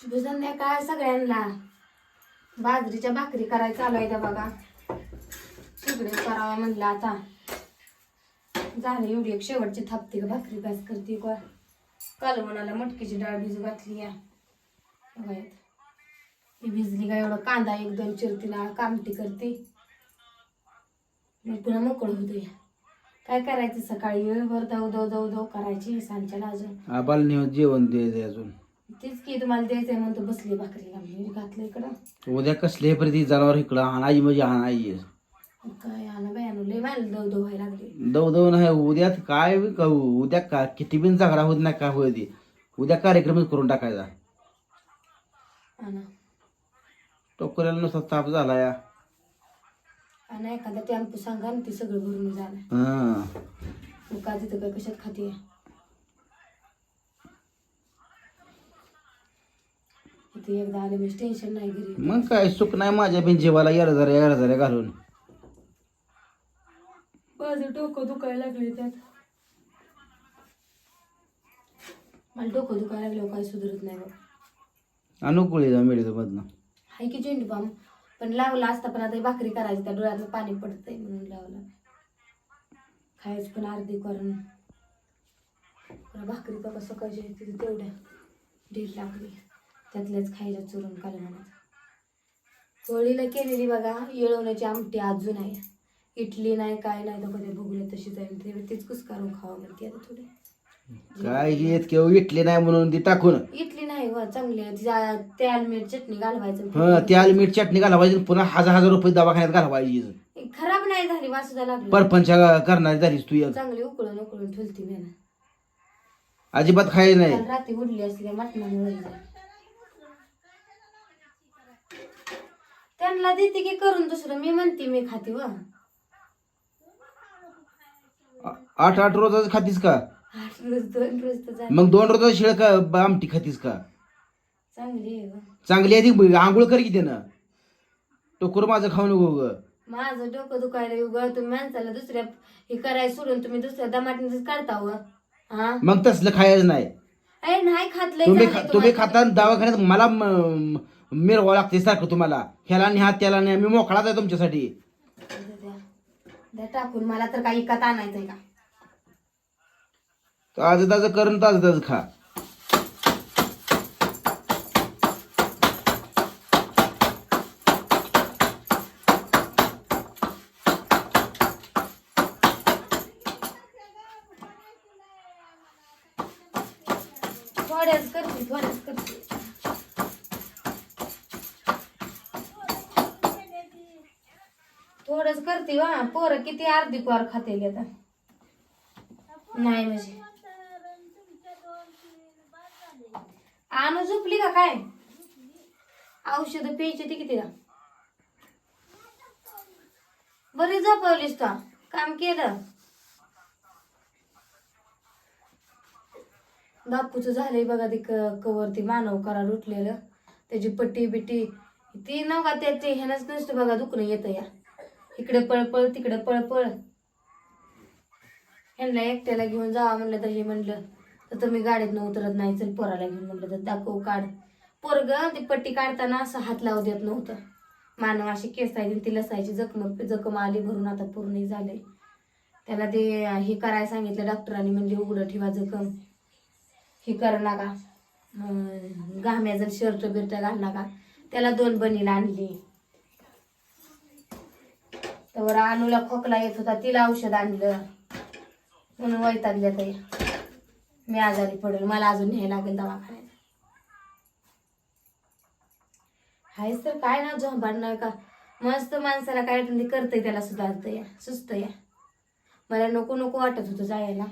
शुभ संध्याकाळ सगळ्यांना? बाजरीच्या भाकरी करायला चालू आहे बघा. सगळे करावा म्हणलं आता. झालं एवढी एक शेवटची थापते का भाकरी घास करते का काल म्हणाला मटकीची डाळ भिजू घातली या. बघा भिजली का एवढा कांदा एक दोन चिरतीला कामटी करते. मग पुन्हा मोकळं होतो काय करायचं सकाळी? वेळभर दव दव दव दव करायची सांच्याला अजून. आबाला जेवण द्यायचं अजून. तेच की तुम्हाला द्यायचंय म्हणतो बसली भाकरी लावली घातलं इकडं. उद्या कसले प्रति जनावर इकडं आणायची म्हणजे आणायची काय आलं बाय आणू. लय मला दव दव व्हायला लागली. दव दव नाही उद्यात काय बी उद्या का किती बिन जागरा होत नाही काय होत ते. उद्या कार्यक्रमच करून टाकायचा. आणा. टोकऱ्याला नुसता ताप झाला या आणा एखादा टेम्पो सांगा ना ते सगळं भरून जाणार हं. मग का तिथं काय कशात खाते इथे एकदा आले म्हणजे टेन्शन नाही घरी. मग काय सुख नाही माझ्या बिन जीवाला यार जरा यार जरा घालून. माझं डोकं दुखायला लागले त्यात. मला डोकं दुखायला लागलं काय सुधरत नाही बघ. अनुकूळ जा मिळतो हाय की झेंडू बाम? पण लावला असता पण आता ही भाकरी करायची त्या डोळ्यातलं पाणी पडतंय म्हणून लावला. खायचं पण अर्धी करून. पुन्हा भाकरी बघा सकाळची तिथे तेवढ्या. दीड लागली त्यातल्याच खायच्या चुरून काल म्हणत होळीला केलेली बघा येळवण्याची आमटी अजून आहे. इडली नाही काय नाही तर कधी भुगले तशी जाईल ते तीच कुसकारून खावं म्हणते आता थोडी. काय येत किंवा इटली नाही म्हणून ती टाकून. इडली नाही व चांगली आहे. तिच्या तेल मीठ चटणी घालवायचं. हं ते आली मीठ चटणी घालावायची पुन्हा हजार हजार रुपये दवाखान्यात घालवायची. खराब नाही झाली वासुदा लागली. परपंच करणारी झालीस तू चांगली उकळून उकळून ठेवती मी अजिबात खायला नाही. रात्री उडली असली त्या त्यांना देते की करून दुसरं? मी म्हणते मी खाते व. आठ आठ रोजाचं खातीस का? आठ रोज दोन रोज तर झाले मग दोन रोजाचं शिळ का ब- आमटी खातीस का? चांगली आहे व. चांगली आहे ती ब- आंघोळ कर की त्यानं. टोकर माझं खाऊ नको ग. माझं डोकं दुखायला उगा तुम्ही माणसाला दुसऱ्या हे करायला सोडून तुम्ही दुसऱ्या दमाटणीच काढता व. हा? मग तसलं खायचं नाही. अरे नाही खातलंय तुम्ही खा-. खाता दवाखान्यात मला म- मिरवावं लागते सारखं तुम्हाला. ह्याला न्या त्याला न्या. मी मोकळाच आहे तुमच्यासाठी. द्या टाकून मला तर काही इकत आणायचंय का? ताजं ताजं करून ताजं ताजं खा. थोड्याच करते थोड्याच करते. करते वा. पोरं किती अर्धी पोर खातेली आता नाही म्हणजे. आणू झोपली का काय? औषध प्यायची ती किती का बरी झोपवलीस तू. काम केलं. बापूचं झालंय बघा ते क- कवर ती मानव करा उठलेलं. त्याची पट्टी बिट्टी ती नव्हा त्याचे ते नसतं बघा दुखणं येतं या. इकडे पळपळ तिकडे पळपळ ह्यांना एकट्याला घेऊन जावा म्हणलं तर हे म्हणलं. तर तुम्ही गाडीत उतरत नाही चल पोराला घेऊन म्हणलं तर दाखव काढ. पोरग ती पट्टी काढताना असं हात लावू देत नव्हतं. मानव अशी केस आहे ती लसायची जखम जखम आली भरून आता पूर्ण झाले त्याला ते हे करायला सांगितलं डॉक्टरांनी म्हणजे उघडं ठेवा जखम. हे कर नका. घाम्या घाम्याचं शर्ट बिर्ट घाल नका. त्याला दोन बनीला आणली. तर अनुला खोकला येत होता तिला औषध आणलं. म्हणून वैतागल्या ताई. मी आजारी पडेल मला अजून न्यायला लागेल दवाखान्यात. हायच तर काय ना झोंबाड नाही का? मस्त माणसाला काय वाटलं ते करतंय त्याला सुधारत या सुस्त या मला नको नको वाटत होतं जायला.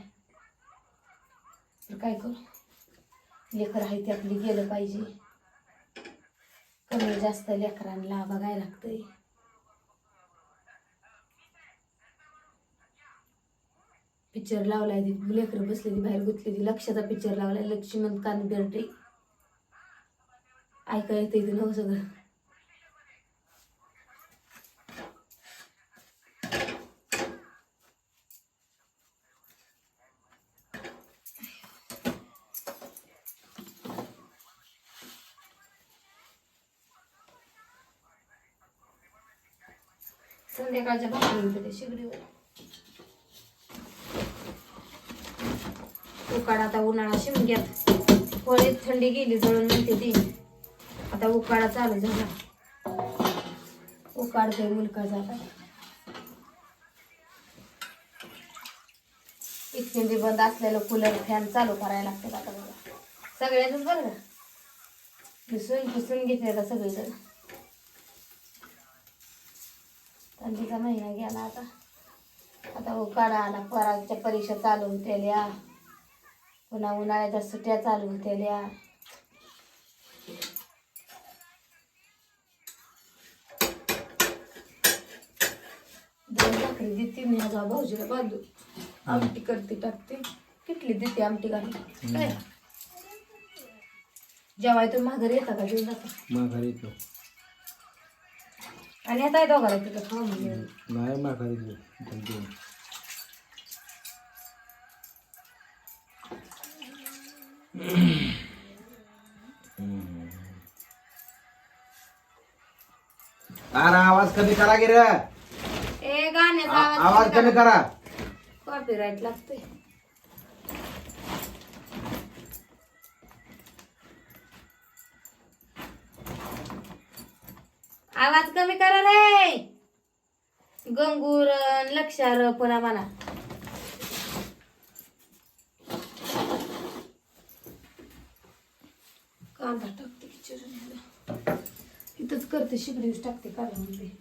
तर काय करू? लेकर आहे ते आपली गेलं पाहिजे. कमी जास्त लेकरांना बघायला लागतंय. पिक्चर लावलाय ती. लेकर बसलेली बाहेर गुतलेली लक्षाचा पिक्चर लावलाय. लक्ष्मण कान बेर्टे ऐका येते इथे नव सगळं? संध्याकाळच्या भाकरी शिगडीवर. उकाड आता उन्हाळा शिमग्यात. फळे थंडी गेली जळून म्हणते ती. आता उकाडा चालू झाला. उकाड काही मुलका झाला इतके बंद असलेलं कूलर फॅन चालू करायला लागते आता बघा. सगळ्याच बरं का पुसून पुसून घेतले आता सगळेजण. थंडीचा महिना गेला आता. आता उकाडा आला पराच्या परीक्षा चालू होतेल्या पुन्हा उन्हाळ्याच्या सुट्ट्या चालू होतेल्या. दोन भाकरी देते मी आज भाऊजीला बांधू. आमटी करते टाकते. किटली देते आमटी घालून. काय? जेवाय तुम्ही माघारी येता का जेवून जाता? माघारी येतो. आणि आता दोघाला तिथं खाऊन. घेऊन नाही माघारी येतो. अरे आवाज कमी करा गे रे. ए गाण्याचा आवाज कमी करा. कॉपीराईट लागतोय. आवाज कमी करा रे. गंगूर लक्षार पुन्हा म्हणा कांदा टाकते की चिरून ह्याला. इथंच करते शिगडीच टाकते काढून म्हणते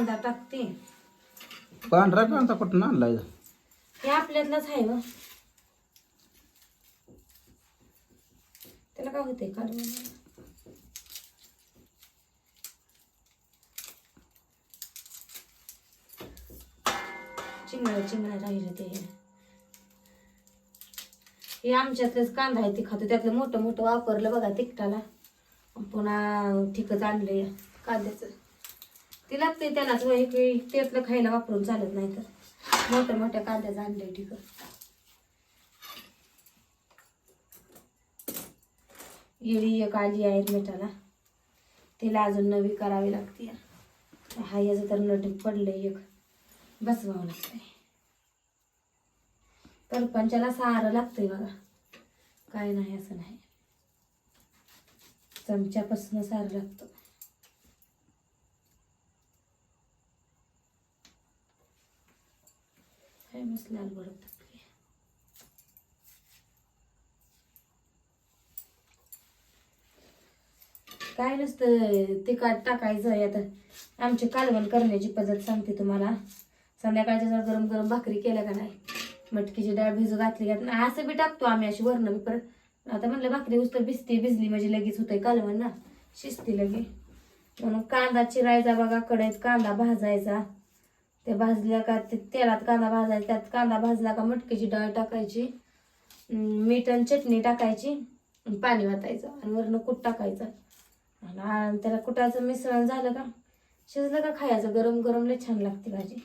कांदा टाकते. पांढरा कांदा कुठून आणलाय? हे आपल्यातलंच आहे व त्याला काय होते काढून चिंगळं चिंगळं राहिलं ते. हे आमच्यातलंच कांदा आहे ते खातो. त्यातलं मोठं मोठं वापरलं बघा तिखटाला. पुन्हा ठिकच आणलंय कांद्याचं. ते लागते त्यालाच एक त्यातलं खायला वापरून चालत नाही तर. मोठ्या मोठ्या कांद्याचं आणलंय ठीक येळी एक आली आहे मिठाला. तिला अजून नवी करावी लागते. हा याचं तर नट पडलंय एक. बसवावं लागतंय. परपंचाला सारं लागतंय बघा. काय नाही असं नाही. चमच्यापासून सारं लागतं. काय मस्त लाल बडक टाकली. काय नसतं तिखट टाकायचं आहे आता. आमची कालवण करण्याची पद्धत सांगते तुम्हाला. संध्याकाळच्या जर गरम गरम भाकरी केल्या का नाही? मटकीची डाळ भिजू घातली का नाही? असं बी टाकतो आम्ही अशी वरण बी परत. आता म्हणलं भाकरी उस्तर भिजते भिजली म्हणजे लगेच होतंय कालवण ना. शिजते लगे म्हणून कांदा चिरायचा बघा कढईत कांदा भाजायचा. ते भाजल्या का ते तेलात कांदा भाजायचा त्यात कांदा भाजला का मटकीची डाळ टाकायची मीठ आणि चटणी टाकायची पाणी वाटायचं आणि वरनं कूट टाकायचं. आणि त्याला कुटाचं मिश्रण झालं का शिजलं का खायचं गरम गरम लय छान लागते भाजी.